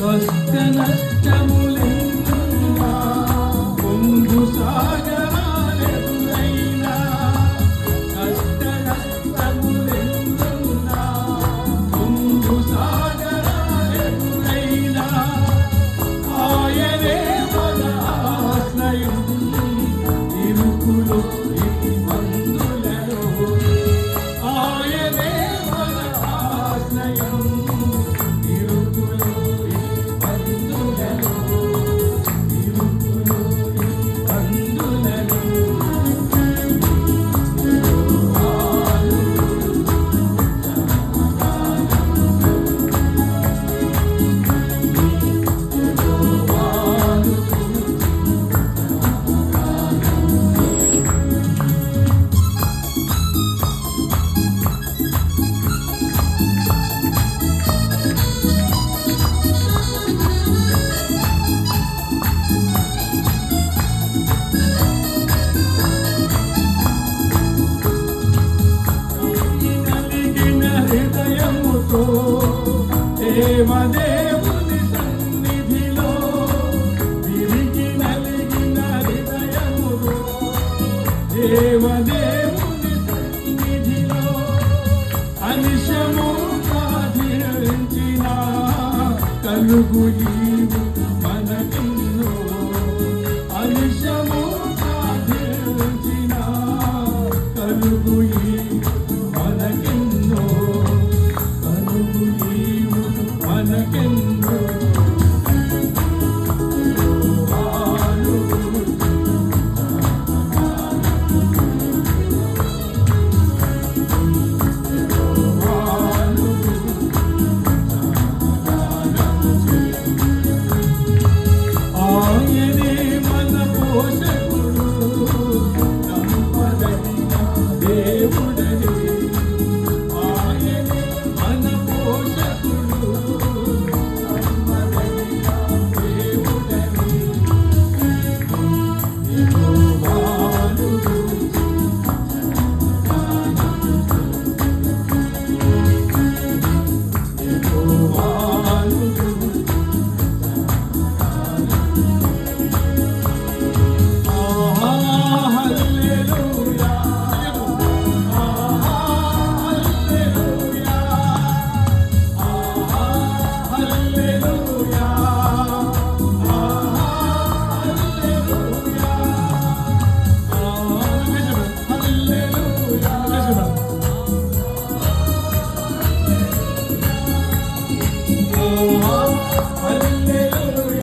కష్ట నష్టములెన్నొంగు సాగ దేవదేవుని సన్నిధిలో తిరిగి నలిగిన హృదయములో దేవదేవుని సన్నిధిలో అనిశము సాధించిన కలుగు జీవు